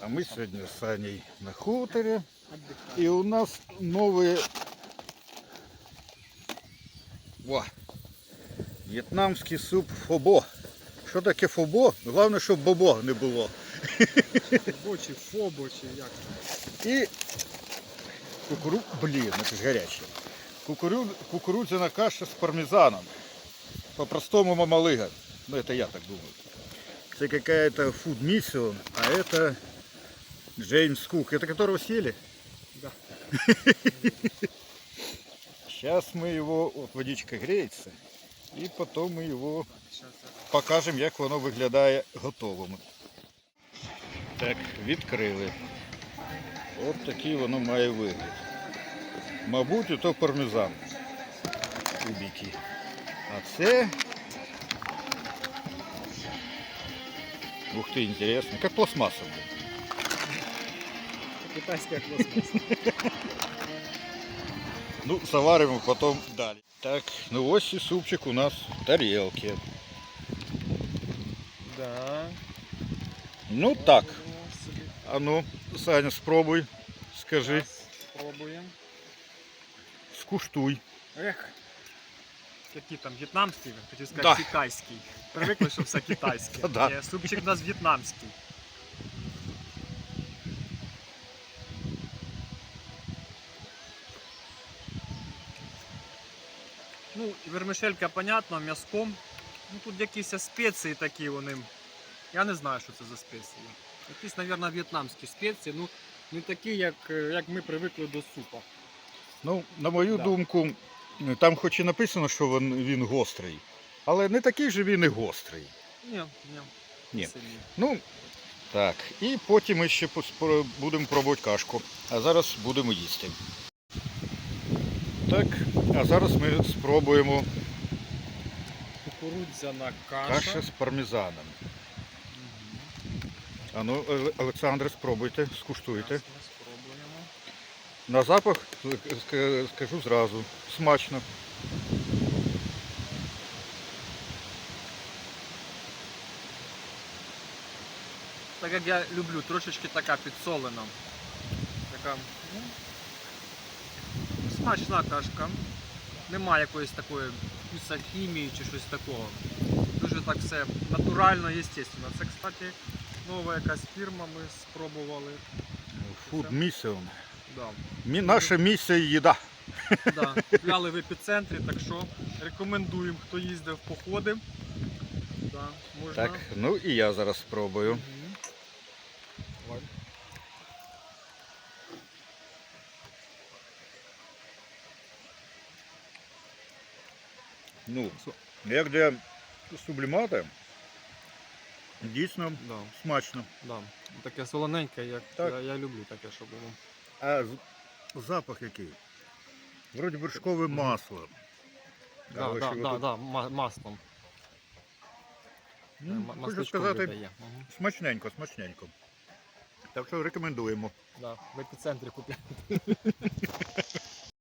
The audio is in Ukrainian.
А мы вкусом сегодня с Саней на хуторе. отдыхать. И у нас новые... Во! В'єтнамський суп фобо. Що таке фобо? Головне, щоб бобо не було. Фобо чи фобо, чи як там. І кукуру... Блін, це ж гаряче. Кукуру... Кукурудзяна каша з пармезаном. По-простому мамалыга. Ну, это я так думаю. Это какая-то food mission, а это Джеймс Кук. Это которого съели? Да. Сейчас мы его, вот водичка греется, и потом мы его Щас я покажемо, як воно виглядає готовим. Так, відкрили. От такий воно має вигляд. Мабуть, то пармезан. Кубики. А це. Ух ти, інтересно. Як пластмаса. блін. Китайская пластмасса. Ну, заваримо потім далі. Так, ну ось і супчик у нас в тарілці. Да. Ну так. Ничего себе. А ну, Саня, спробуй, скажи, Сейчас Пробуем. скуштуй. Эх. Какие там вьетнамские, хочу сказать, Да. китайский. Привыкли, что все китайские. Да. Супчик у нас вьетнамский. Ну, вермишелька, понятно, м'язком. Ну тут якісь спеції такі вони. Я не знаю, що це за спеції. Якісь, мабуть, в'єтнамські спеції, ну не такі, як, е, як ми привикли до супа. Ну, на мою Да. думку, там хоч і написано, що він, він гострий, але не такий же він і гострий. Ні, ні. Ні. Ну, так. І потім ми ще будемо пробувати кашку. А зараз будемо їсти. Так, а зараз ми спробуємо Кукурудзяна каша. каша з пармезаном. Мгм. А ну, Оле- Олександре, спробуйте, скуштуйте. На запах скажу зразу. Смачно. Так як я люблю, трошечки така підсолена. Така ну, смачна кашка. Нема якоїсь такої хімії чи щось такого. Дуже так все натурально, естественно. Це, кстати, нова якась фірма, ми спробували. Food Mission. Да. Мі- Наша місія їда. Да. Купляли в епіцентрі, так що рекомендуємо, хто їздив в походи. Да, можна. Так, ну і я зараз спробую. Давай. Ну, як для сублімата, дійсно Да. смачно. Да. Таке солоненьке, як Так. Я, я люблю таке, щоб було. А запах який? Вроді вершкове масло. Да, да, да, да, ма- маслом. Ну, М- хочу сказати, видає. Мгм. смачненько, смачненько. Так що рекомендуємо. Да, в епіцентрі купляли.